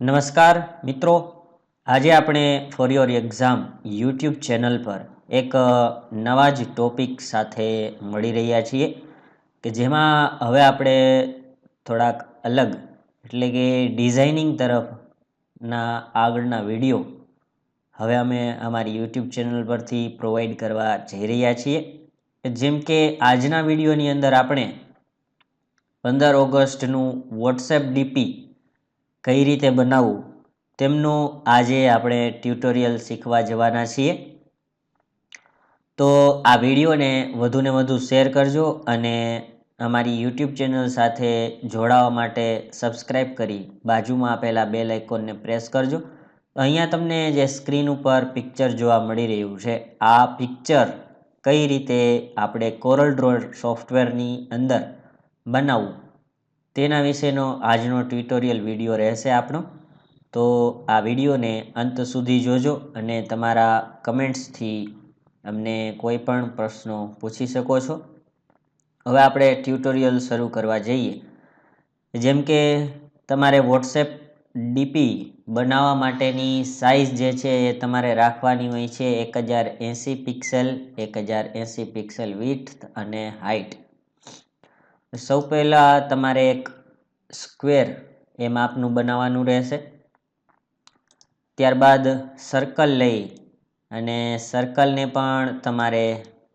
નમસ્કાર મિત્રો. આજે આપણે for your exam YouTube channel પર એક નવા જ ટોપિક સાથે મળી રહ્યા છીએ કે જેમાં હવે આપણે થોડાક અલગ એટલે કે ડિઝાઇનિંગ તરફના આગળના વીડિયો હવે અમે અમારી યુટ્યુબ ચેનલ પરથી પ્રોવાઈડ કરવા જઈ રહ્યા છીએ. જેમ કે આજના વિડીયોની અંદર આપણે પંદર ઓગસ્ટનું વોટ્સએપ ડીપી કઈ રીતે બનાવવું, તેમનું આજે આપણે ટ્યુટોરિયલ શીખવા જવાના છીએ. તો આ વિડીયોને વધુને વધુ શેર કરજો અને અમારી યુટ્યુબ ચેનલ સાથે જોડાવા માટે સબસ્ક્રાઈબ કરી બાજુમાં આપેલા બેલ આઇકોનને પ્રેસ કરજો. અહીંયા તમને જે સ્ક્રીન ઉપર પિક્ચર જોવા મળી રહ્યું છે, આ પિક્ચર કઈ રીતે આપણે કોરલ ડ્રો સોફ્ટવેરની અંદર બનાવવું તેના વિશેનો આજનો ટ્યુટોરિયલ વીડિયો રહેશે આપણો. તો આ વિડીયોને અંત સુધી જોજો અને તમારા કમેન્ટ્સથી અમને કોઈ પણ પ્રશ્નો પૂછી શકો છો. હવે આપણે ટ્યુટોરિયલ શરૂ કરવા જઈએ. જેમ કે તમારે વોટ્સએપ ડીપી બનાવવા માટેની સાઇઝ જે છે એ તમારે રાખવાની હોય છે એક હજાર એંસી પિક્સેલ, એક હજાર એંસી પિક્સેલ વિથ અને હાઇટ સૌ પહેલાં તમારે એક સ્ક્વેર એ માપનું બનાવવાનું રહેશે. ત્યારબાદ સર્કલ લઈ અને સર્કલને પણ તમારે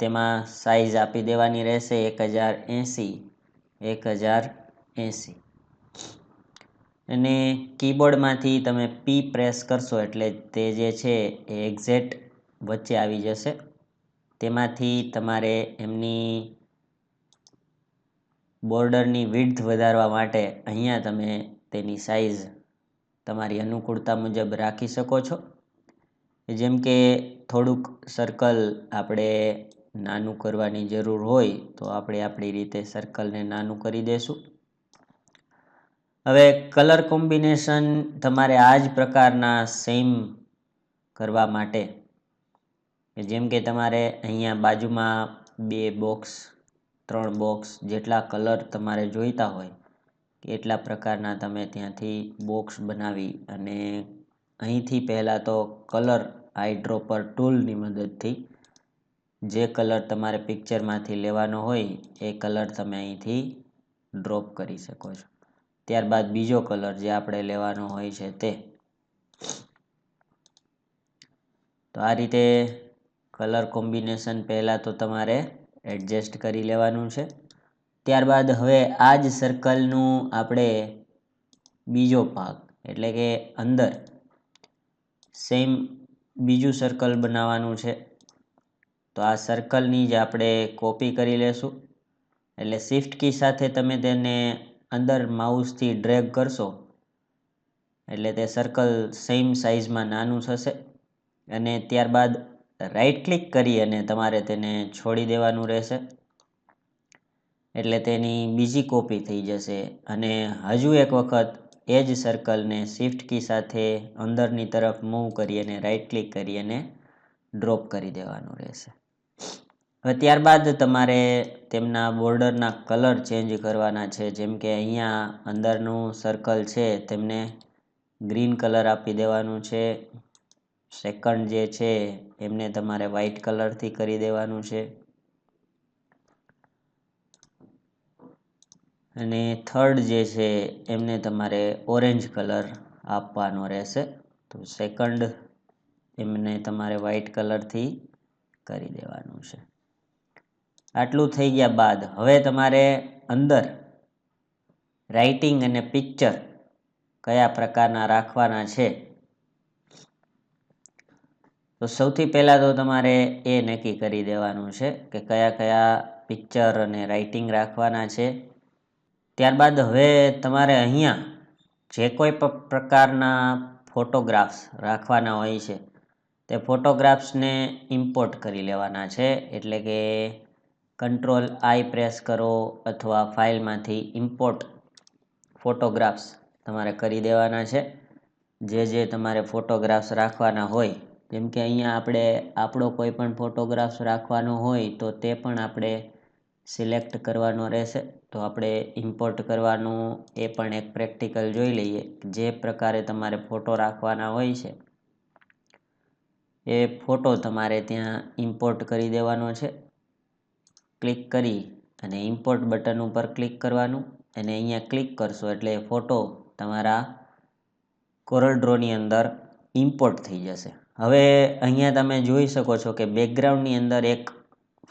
તેમાં સાઇઝ આપી દેવાની રહેશે એક હજાર એંસી, એક હજાર એંસી. અને કીબોર્ડમાંથી તમે પી પ્રેસ કરશો એટલે તે જે છે એ એક્ઝેક્ટ વચ્ચે આવી જશે. તેમાંથી તમારે એમની બોર્ડરની વિડ્થ વધારવા માટે અહીંયા તમે તેની સાઇઝ તમારી અનુકૂળતા મુજબ રાખી શકો છો. જેમ કે થોડુંક સર્કલ આપણે નાનું કરવાની જરૂર હોય તો આપણે આપણી રીતે સર્કલને નાનું કરી દઈશું હવે કલર કોમ્બિનેશન તમારે આ જ પ્રકારના સેમ કરવા માટે. જેમ કે તમારે અહીંયા બાજુમાં બે બોક્સ ત્રણ બોક્સ જેટલા કલર તમારે જોઈતા હોય, એટલા પ્રકારના તમે ત્યાંથી બોક્સ બનાવી અને અહીંથી પહેલાં તો કલર આઈડ્રોપર ટૂલની મદદથી જે કલર તમારે પિક્ચરમાંથી લેવાનો હોય, એ કલર તમે અહીંથી ડ્રોપ કરી શકો છો. ત્યારબાદ બીજો કલર જે આપણે લેવાનો હોય છે તે. તો આ રીતે કલર કોમ્બિનેશન પહેલાં તો તમારે એડજસ્ટ કરી લેવાનું છે. ત્યારબાદ હવે આ જ સર્કલનું આપણે બીજો ભાગ, એટલે કે અંદર સેમ બીજું સર્કલ બનાવવાનું છે. તો આ સર્કલની જ આપણે કોપી કરી લેશું. એટલે શિફ્ટ કી સાથે તમે તેને અંદર માઉસથી ડ્રેગ કરશો, એટલે તે સર્કલ સેમ સાઇઝમાં નાનું થશે. અને ત્યારબાદ રાઈટ ક્લિક કરી અને તમારે તેને છોડી દેવાનું રહેશે. એટલે તેની બીજી કોપી થઈ જશે અને હજુ એક વખત એ જ સર્કલને શિફ્ટ કી સાથે અંદરની તરફ મૂવ કરી અને રાઈટ ક્લિક કરી અને ડ્રોપ કરી દેવાનું રહેશે. હવે ત્યારબાદ તમારે તેમના બોર્ડરના કલર ચેન્જ કરવાના છે. જેમ કે અહીંયા અંદરનું સર્કલ છે, તેમને ગ્રીન કલર આપી દેવાનું છે. સેકન્ડ જે છે, એમને તમારે વ્હાઇટ કલરથી કરી દેવાનું છે. અને થર્ડ જે છે, એમને તમારે ઓરેન્જ કલર આપવાનો રહેશે. તો સેકન્ડ એમને તમારે વ્હાઇટ કલરથી કરી દેવાનું છે. આટલું થઈ ગયા બાદ, હવે તમારે અંદર રાઇટિંગ અને પિક્ચર કયા પ્રકારના રાખવાના છે તો સૌથી પહેલાં તો તમારે એ નક્કી કરી દેવાનું છે કે કયા કયા પિક્ચર અને રાઇટિંગ રાખવાના છે. ત્યારબાદ હવે તમારે અહીંયા જે કોઈ પ્રકારના ફોટોગ્રાફ્સ રાખવાના હોય છે, તે ફોટોગ્રાફ્સને ઇમ્પોર્ટ કરી લેવાના છે. એટલે કે કંટ્રોલ આઈ પ્રેસ કરો અથવા ફાઇલમાંથી ઇમ્પોર્ટ ફોટોગ્રાફ્સ તમારે કરી દેવાના છે. જે જે તમારે ફોટોગ્રાફ્સ રાખવાના હોય જેમ કે અહીંયા આપણે આપણો કોઈ પણ ફોટોગ્રાફ્સ રાખવાનો હોય તો તે પણ આપણે સિલેક્ટ કરવાનો રહેશે. તો આપણે ઇમ્પોર્ટ કરવાનું એ પણ એક પ્રેક્ટિકલ જોઈ લઈએ જે પ્રકારે તમારે ફોટો રાખવાના હોય છે. એ ફોટો તમારે ત્યાં ઇમ્પોર્ટ કરી દેવાનો છે. ક્લિક કરી અને ઇમ્પોર્ટ બટન ઉપર ક્લિક કરવાનું. અને અહીંયા ક્લિક કરશો એટલે ફોટો તમારા કોરલ ડ્રોની અંદર ઇમ્પોર્ટ થઈ જશે. હવે અહીંયા તમે જોઈ શકો છો કે બેકગ્રાઉન્ડની અંદર એક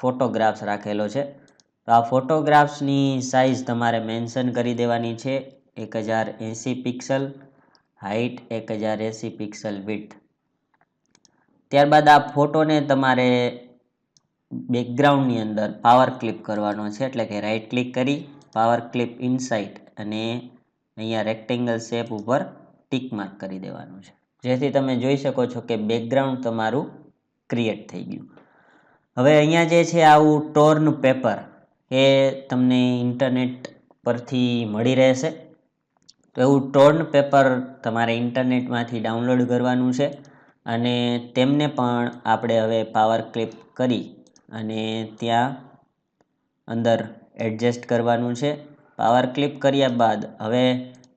ફોટોગ્રાફ્સ રાખેલો છે. તો આ ફોટોગ્રાફ્સની સાઇઝ તમારે મેન્શન કરી દેવાની છે. એક હજાર એંસી પિક્સલ હાઇટ એક હજાર એંસી પિક્સલ વિથ ત્યારબાદ આ ફોટોને તમારે બેકગ્રાઉન્ડની અંદર પાવર ક્લિપ કરવાનો છે. એટલે કે રાઈટ ક્લિક કરી પાવર ક્લિપ ઇનસાઇટ અને અહીંયા રેક્ટેંગલ શેપ ઉપર ટીક માર્ક કરી દેવાનું છે. જેથી તમે જોઈ શકો છો કે બેકગ્રાઉન્ડ તમારું ક્રિએટ થઈ ગયું. હવે અહીંયા જે છે આવું ટોર્ન પેપર એ તમને ઇન્ટરનેટ પરથી મળી રહેશે. તો એવું ટોર્ન પેપર તમારે ઇન્ટરનેટમાંથી ડાઉનલોડ કરવાનું છે અને તેમને પણ આપણે હવે પાવર ક્લિપ કરી અને ત્યાં અંદર એડજસ્ટ કરવાનું છે. પાવર ક્લિપ કર્યા બાદ હવે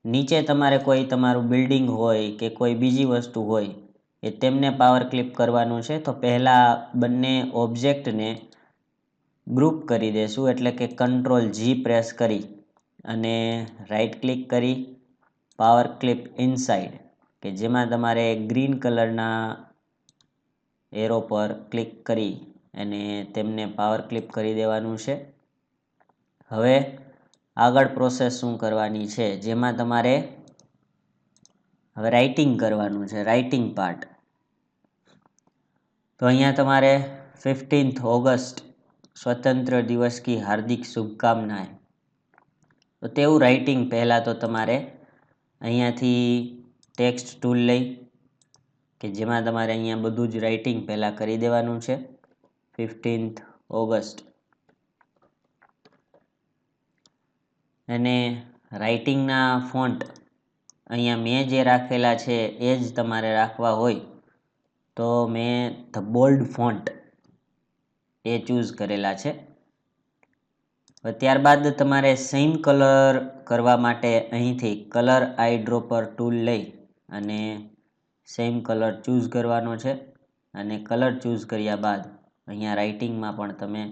નીચે તમારે કોઈ તમારું બિલ્ડિંગ હોય કે કોઈ બીજી વસ્તુ હોય એ તેમને પાવર ક્લિપ કરવાનું છે, તો પહેલાં બંને ઓબ્જેક્ટને ગ્રુપ કરી દેશું, એટલે કે કંટ્રોલ જી પ્રેસ કરી અને રાઈટ ક્લિક કરી પાવર ક્લિપ ઇનસાઇડ કે જેમાં તમારે ગ્રીન કલરના એરો પર ક્લિક કરી અને તેમને પાવર ક્લિપ કરી દેવાનું છે. હવે આગળ પ્રોસેસ શું કરવાની છે? જેમાં તમારે હવે રાઇટિંગ કરવાનું છે રાઇટિંગ પાર્ટ તો અહીંયા તમારે ફિફ્ટીન્થ ઓગસ્ટ, સ્વતંત્ર દિવસ કી હાર્દિક શુભકામનાએ. તો તેવું રાઇટિંગ પહેલાં તો તમારે અહીંયાથી ટેક્સ્ટ ટૂલ લઈ, કે જેમાં તમારે અહીંયા બધું જ રાઇટિંગ પહેલાં કરી દેવાનું છે. Fifteenth August. અને રાઇટિંગના ફોન્ટ અહીંયા મેં જે રાખેલા છે એ જ તમારે રાખવા હોય તો મેં ધ બોલ્ડ ફોન્ટ એ ચૂઝ કરેલા છે. ત્યારબાદ તમારે સેમ કલર કરવા માટે અહીંથી કલર આઈ ડ્રોપર ટૂલ લઈ અને સેમ કલર ચૂઝ કરવાનો છે અને કલર ચૂઝ કર્યા બાદ અહીંયા રાઇટિંગમાં પણ તમે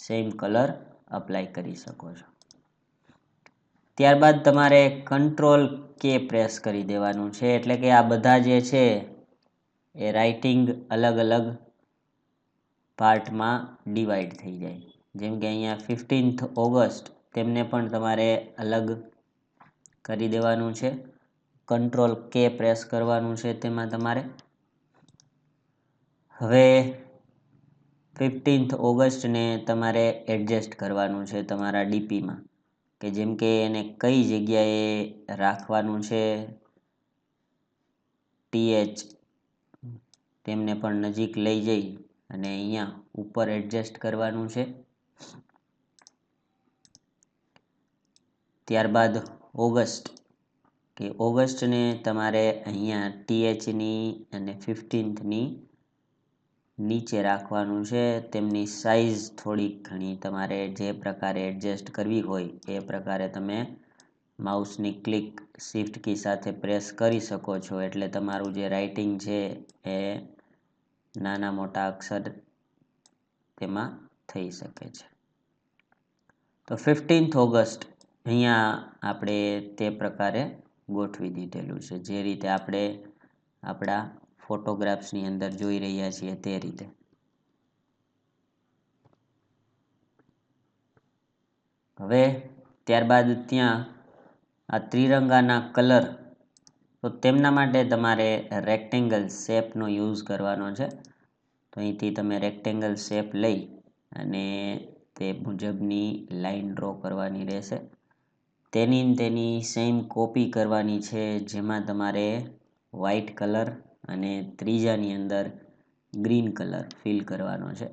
સેમ કલર અપ્લાય કરી શકો છો. ત્યારબાદ તમારે કંટ્રોલ કે પ્રેસ કરી દેવાનું છે. એટલે કે આ બધા જે છે, એ રાઇટિંગ અલગ અલગ પાર્ટમાં ડિવાઈડ થઈ જાય. જેમ કે અહીંયા ફિફ્ટીન્થ ઓગસ્ટ તેમને પણ તમારે અલગ કરી દેવાનું છે. કંટ્રોલ કે પ્રેસ કરવાનું છે તેમાં તમારે. હવે ફિફ્ટીન્થ ઓગસ્ટને તમારે એડજસ્ટ કરવાનું છે તમારા ડીપીમાં કે જેમ કે એને કઈ જગ્યાએ રાખવાનું છે? ટીએચ તેમને પણ નજીક લઈ જઈ અને અહીંયા ઉપર એડજસ્ટ કરવાનું છે. ત્યારબાદ ઓગસ્ટ, કે ઓગસ્ટને તમારે અહીંયા ટીએચની અને ફિફ્ટીન્થની નીચે રાખવાનું છે, તેમની સાઈઝ થોડીક ઘણી તમારે જે પ્રકારે એડજસ્ટ કરવી હોય, એ પ્રકારે તમે માઉસની ક્લિક શિફ્ટ કી સાથે પ્રેસ કરી શકો છો. એટલે તમારું જે રાઇટિંગ છે, એ નાના મોટા અક્ષર તેમાં થઈ શકે છે. તો ફિફ્ટીન્થ ઓગસ્ટ, અહીંયા આપણે તે પ્રકારે ગોઠવી દીધેલું છે. જે રીતે આપણે આપણા ફોટોગ્રાફ્સની અંદર જોઈ રહ્યા છીએ તે રીતે. હવે ત્યારબાદ ત્યાં આ ત્રિરંગાના કલર, તો તેમના માટે તમારે રેક્ટેંગલ શેપનો યુઝ કરવાનો છે. તો અહીંથી તમે રેક્ટેંગલ શેપ લઈ અને તે મુજબની લાઈન ડ્રો કરવાની રહેશે. તેની તેની સેમ કોપી કરવાની છે, જેમાં તમારે વ્હાઈટ કલર અને ત્રીજાની અંદર ગ્રીન કલર ફિલ કરવાનો છે.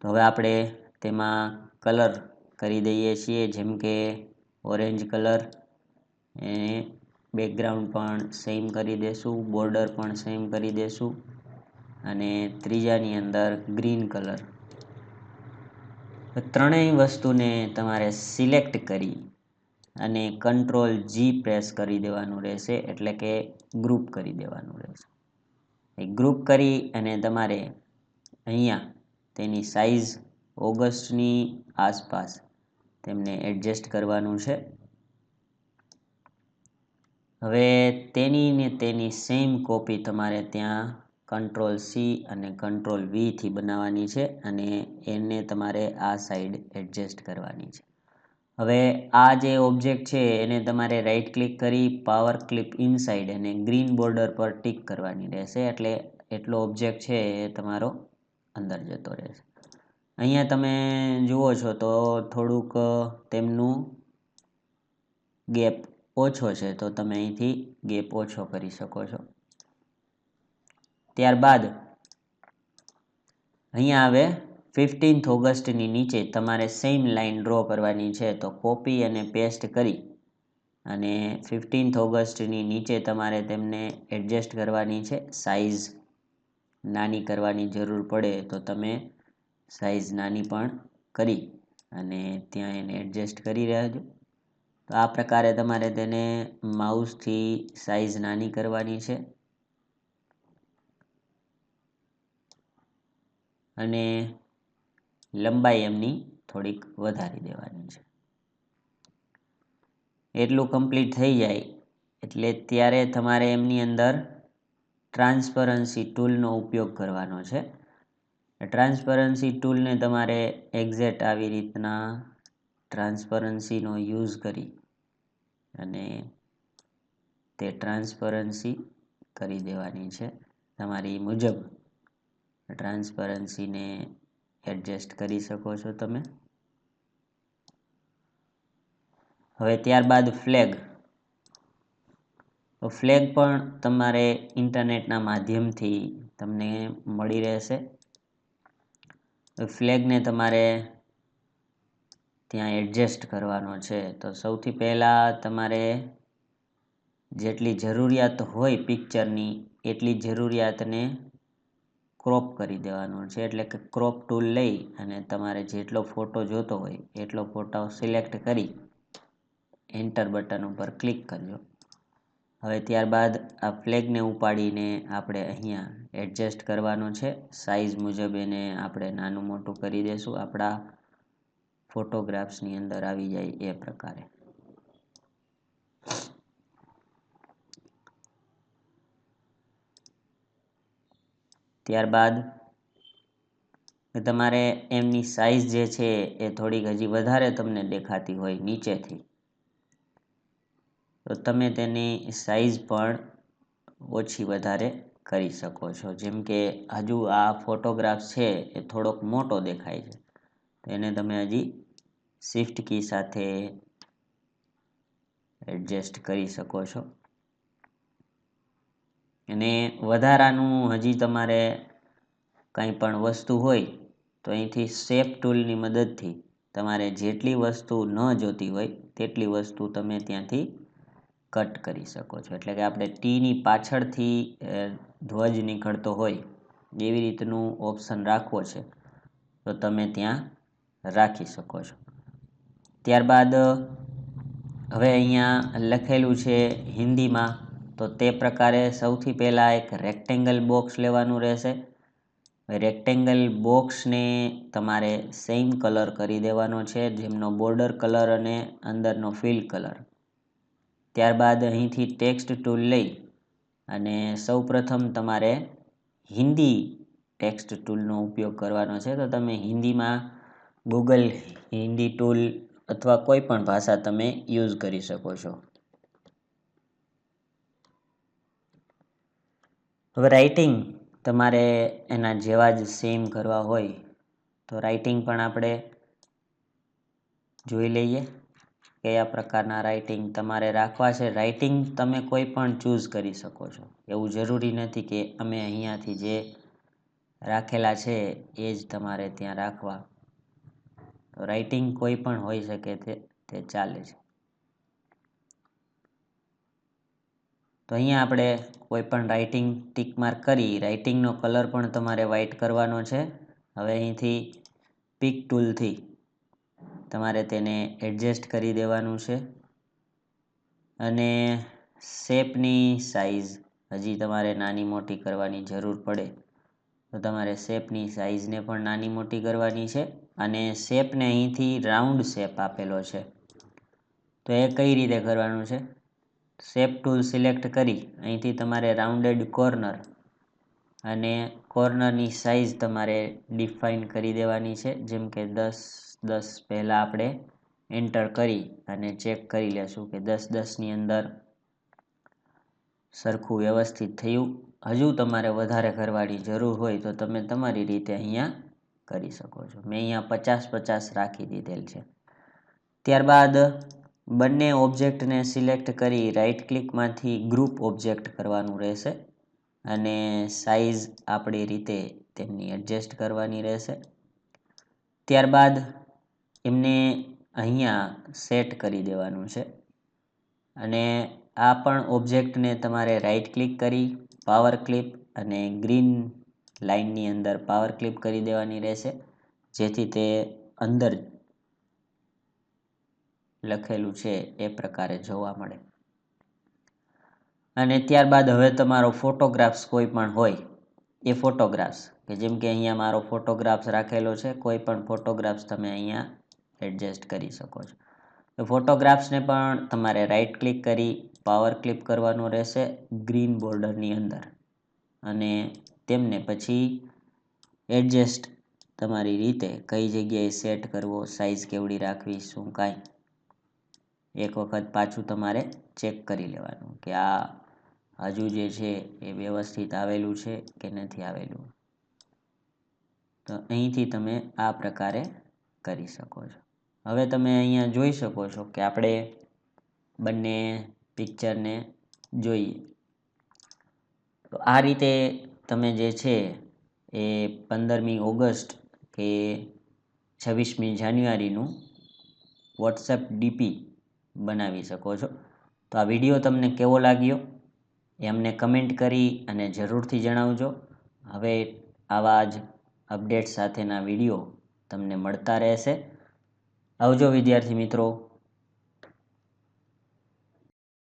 તો હવે આપણે તેમાં કલર કરી દઈએ છીએ, જેમ કે ઓરેન્જ કલર. એ બેકગ્રાઉન્ડ પણ સેમ કરી દેશું બોર્ડર પણ સેમ કરી દેશું. અને ત્રીજાની અંદર ગ્રીન કલર. ત્રણેય વસ્તુને તમારે સિલેક્ટ કરી અને કંટ્રોલ જી પ્રેસ કરી દેવાનું રહેશે, એટલે કે ગ્રુપ કરી દેવાનું રહેશે. એ ગ્રુપ કરી અને તમારે અહીંયા તેની સાઈઝ ઓગસ્ટની આસપાસ તેમને એડજસ્ટ કરવાનું છે. હવે તેની ને તેની સેમ કોપી તમારે ત્યાં કંટ્રોલ સી અને કંટ્રોલ વીથી બનાવવાની છે અને એને તમારે આ સાઈડ એડજસ્ટ કરવાની છે. હવે આ જે ઓબ્જેક્ટ છે, એને તમારે રાઈટ ક્લિક કરી પાવર ક્લિપ ઇનસાઇડ અને ગ્રીન બોર્ડર પર ટીક કરવાની રહેશે. એટલે એટલો ઓબ્જેક્ટ છે એ તમારો અંદર જતો રહેશે. અહીંયા તમે જુઓ છો તો થોડુંક તેમનું ગેપ ઓછો છે, તો તમે અહીંથી ગેપ ઓછો કરી શકો છો. ત્યારબાદ અહીંયા આવે ફિફ્ટીન્થ ઓગસ્ટની નીચે તમારે સેમ લાઈન ડ્રો કરવાની છે, તો કોપી અને પેસ્ટ કરી અને ફિફ્ટીન્થ ઓગસ્ટની નીચે તમારે તેમને એડજસ્ટ કરવાની છે સાઈઝ નાની કરવાની જરૂર પડે તો તમે સાઈઝ નાની પણ કરી અને ત્યાં એને એડજસ્ટ કરી રહેજો તો આ પ્રકારે તમારે તેને માઉસથી સાઈઝ નાની કરવાની છે અને લંબાઈ એમની થોડીક વધારી દેવાની છે. એટલું કમ્પ્લીટ થઈ જાય એટલે ત્યારે તમારે એમની અંદર ટ્રાન્સપરન્સી ટૂલનો ઉપયોગ કરવાનો છે. ટ્રાન્સપરન્સી ટૂલને તમારે એક્ઝેક્ટ આવી રીતના ટ્રાન્સપરન્સીનો યુઝ કરી અને તે ટ્રાન્સપરન્સી કરી દેવાની છે. તમારી મુજબ ટ્રાન્સપરન્સીને એડજસ્ટ કરી શકો છો તમે. હવે ત્યારબાદ ફ્લેગ. તો ફ્લેગ પણ તમારે ઇન્ટરનેટના માધ્યમથી તમને મળી રહેશે. ફ્લેગને તમારે ત્યાં એડજસ્ટ કરવાનો છે. તો સૌથી પહેલાં તમારે જેટલી જરૂરિયાત હોય પિક્ચરની, એટલી જરૂરિયાતને ક્રોપ કરી દેવાનો છે. એટલે કે ક્રોપ ટૂલ લઈ અને તમારે જેટલો ફોટો જોતો હોય, એટલો ફોટો સિલેક્ટ કરી એન્ટર બટન ઉપર ક્લિક કરજો. હવે ત્યારબાદ આ ફ્લેગને ઉપાડીને આપણે અહીંયા એડજસ્ટ કરવાનો છે. સાઇઝ મુજબ એને આપણે નાનું મોટું કરી દઈશું આપણા ફોટોગ્રાફ્સની અંદર આવી જાય એ પ્રકારે. ત્યારબાદ તમારે એમની સાઈઝ જે છે એ થોડીક હજી વધારે તમને દેખાતી હોય નીચેથી. તો તમે તેની સાઈઝ પણ ઓછી વધારે કરી શકો છો. જેમ કે હજુ આ ફોટોગ્રાફ છે એ થોડોક મોટો દેખાય છે. એને તમે હજી શિફ્ટ કી સાથે એડજસ્ટ કરી શકો છો. અને વધારાનું હજી તમારે કંઈ પણ વસ્તુ હોય, તો અહીંથી શેપ ટૂલની મદદથી તમારે જેટલી વસ્તુ ન જોતી હોય, તેટલી વસ્તુ તમે ત્યાંથી કટ કરી શકો છો. એટલે કે આપણે ટીની પાછળથી ધ્વજ નીકળતો હોય, એવી રીતનું ઓપ્શન રાખવો છે, તો તમે ત્યાં રાખી શકો છો. ત્યારબાદ, હવે અહીંયા લખેલું છે હિન્દીમાં તો તે પ્રકારે સૌથી પહેલાં એક રેક્ટેંગલ બોક્સ લેવાનું રહેશે. રેક્ટેંગલ બોક્સને તમારે સેમ કલર કરી દેવાનો છે, જેમનો બોર્ડર કલર અને અંદરનો ફિલ કલર ત્યારબાદ અહીંથી ટેક્સ્ટ ટૂલ લઈ અને સૌપ્રથમ તમારે હિન્દી ટેક્સ્ટ ટૂલનો ઉપયોગ કરવાનો છે. તો તમે હિન્દીમાં ગૂગલ હિન્દી ટૂલ અથવા કોઈ પણ ભાષા તમે યુઝ કરી શકો છો. હવે રાઇટિંગ તમારે એના જેવા જ સેમ કરવા હોય, તો રાઇટિંગ પણ આપણે જોઈ લઈએ કયા પ્રકારના રાઇટિંગ તમારે રાખવા છે. રાઇટિંગ તમે કોઈ પણ ચૂઝ કરી શકો છો. એવું જરૂરી નથી કે અમે અહીંયાથી જે રાખેલા છે એ જ તમારે ત્યાં રાખવા. રાઇટિંગ કોઈ પણ હોઈ શકે તે તે ચાલે છે. તો અહીંયા આપણે કોઈ પણ રાઇટિંગ ટીક માર્ક કરી રાઇટિંગનો કલર પણ તમારે વ્હાઇટ કરવાનો છે. હવે અહીંથી પિક ટૂલથી તમારે તેને એડજસ્ટ કરી દેવાનું છે. અને શેપની સાઇઝ હજી તમારે નાની મોટી કરવાની જરૂર પડે. તો તમારે શેપની સાઇઝને પણ નાની મોટી કરવાની છે અને શેપને અહીંથી રાઉન્ડ શેપ આપેલો છે. તો એ કઈ રીતે કરવાનું છે? શેપ ટૂલ સિલેક્ટ કરી, અહીંથી તમારે રાઉન્ડેડ કોર્નર અને કોર્નરની સાઇઝ તમારે ડિફાઇન કરી દેવાની છે. જેમ કે દસ દસ પહેલાં આપણે એન્ટર કરી અને ચેક કરી લેશું કે દસ, દસની અંદર સરખું વ્યવસ્થિત થયું. હજુ તમારે વધારે કરવાની જરૂર હોય તો તમે તમારી રીતે અહીંયા કરી શકો છો. મેં અહીંયા પચાસ પચાસ રાખી દીધેલ છે. ત્યારબાદ બંને ઓબ્જેક્ટને સિલેક્ટ કરી રાઇટ ક્લિકમાંથી ગ્રુપ ઓબ્જેક્ટ કરવાનું રહેશે અને સાઈઝ આપણી રીતે તેમની એડજસ્ટ કરવાની રહેશે. ત્યારબાદ એમને અહીંયા સેટ કરી દેવાનું છે અને આ પણ ઓબ્જેક્ટને તમારે રાઇટ ક્લિક કરી પાવર ક્લિપ અને ગ્રીન લાઇનની અંદર પાવર ક્લિપ કરી દેવાની રહેશે જેથી તે અંદર લખેલું છે એ પ્રકારે જોવા મળે. અને ત્યારબાદ હવે તમારો ફોટોગ્રાફ્સ કોઈ પણ હોય, એ ફોટોગ્રાફ્સ, કે જેમ કે અહીંયા મારો ફોટોગ્રાફ્સ રાખેલો છે, કોઈ પણ ફોટોગ્રાફ્સ તમે અહીંયા એડજસ્ટ કરી શકો છો. તો ફોટોગ્રાફ્સને પણ તમારે રાઈટ ક્લિક કરી પાવર ક્લિપ કરવાનો રહેશે ગ્રીન બોર્ડરની અંદર. અને તેમને પછી એડજસ્ટ તમારી રીતે કઈ જગ્યાએ સેટ કરવો સાઈઝ કેવડી રાખવી, શું કાંઈ એક વખત પાછું તમારે ચેક કરી લેવાનું કે આ હજુ જે છે એ વ્યવસ્થિત આવેલું છે કે નથી આવેલું. તો અહીંથી તમે આ પ્રકારે કરી શકો છો. હવે તમે અહીંયા જોઈ શકો છો કે આપણે બંને પિક્ચરને જોઈએ. તો આ રીતે તમે જે છે એ પંદરમી ઓગસ્ટ કે છવ્વીસમી જાન્યુઆરીનું વોટ્સએપ ડીપી બનાવી શકો છો. તો આ વીડિયો તમને કેવો લાગ્યો એ અમને કમેન્ટ કરી અને જરૂરથી જણાવજો. હવે આવા જ અપડેટ સાથેના વીડિયો તમને મળતા રહેશે. આવજો વિદ્યાર્થી મિત્રો.